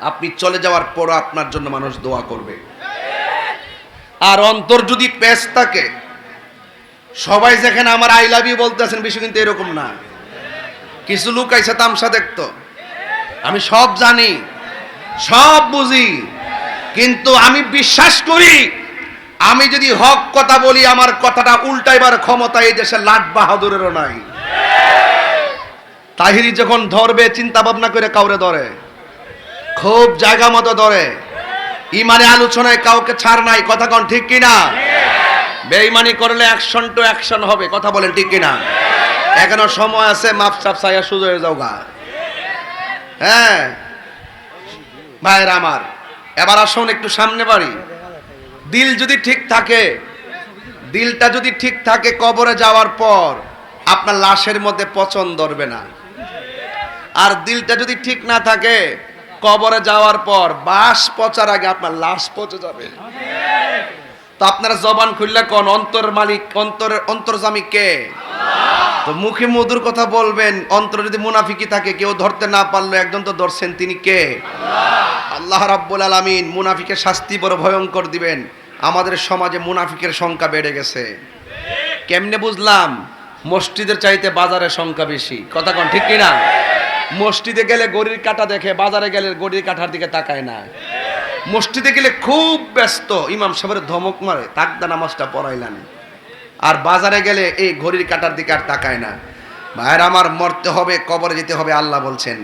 আপনি চলে যাওয়ার পরও আপনার জন্য মানুষ দোয়া করবে। আর অন্তর যদি পেশ থাকে, সবাই যেখানে আমার আই লাভ ইউ বলতেছেন, বিষয় কিন্তু এরকম না। কিছু লোক আইসা তামসা দেখতো। আমি সব জানি, সব বুঝি, কিন্তু আমি বিশ্বাস করি, আমি যদি হক কথা বলি, আমার কথাটা উল্টাইবার ক্ষমতা এই দেশে লাট বাহাদুরেরও নাই। তাহিরি যখন ধরবে, চিন্তা ভাবনা করে কাউরে ধরে। খুব জায়গা মতো ধরে। ইমানে আলোচনায় কাউকে ছাড় নাই, কথা কন ঠিক কিনা? বেইমানি করলে অ্যাকশন টু অ্যাকশন হবে, কথা বলেন ঠিক কিনা? এখনও সময় আছে মাপ সাপ সাইয়া সুযোগ হয়ে যাও গা। হ্যাঁ? ভাইয়ের আমার, এবার আসুন একটু সামনে বাড়ি। দিল যদি ঠিক থাকে, দিলটা যদি ঠিক থাকে কবরে যাওয়ার পর, আপনার লাশের মধ্যে পচন ধরবে না। আর দিলটা যদি ঠিক না থাকে কবরে যাওয়ার পর বাস পচার আগে আপনার লাশ পচে যাবে। তো আপনারা জবান খুললে কোন অন্তর মালিক, অন্তর, অন্তর্জামী কে? তো মুখে মধুর কথা বলবেন, অন্তর যদি মুনাফিকি থাকে, কেউ ধরতে না পারল, একজন তো ধরছেন, তিনি কে? আল্লাহ রাব্বুল আলামিন মুনাফিকের শাস্তি বড় ভয়ঙ্কর দিবেন। আমাদের সমাজে মুনাফিকের সংখ্যা বেড়ে গেছে। কেমনে বুঝলাম? মসজিদের চাইতে বাজারের সংখ্যা বেশি। কথা কোন, ঠিক কিনা? মসজিদে গেলে গড়ির কাটা দেখে, বাজারে গেলে গড়ির কাঠার দিকে তাকায় না। মসজিদে গেলে খুব ব্যস্ত, ইমাম সাহেবের ধমক মারে তাকদা নামাজটা পড়াইলেন আর বাজারে গেলে এই ঘড়ির কাটার দিকে আর তাকায় না। ভাইয়ের আমার মরতে হবে, কবরে যেতে হবে, আল্লাহ বলছেন।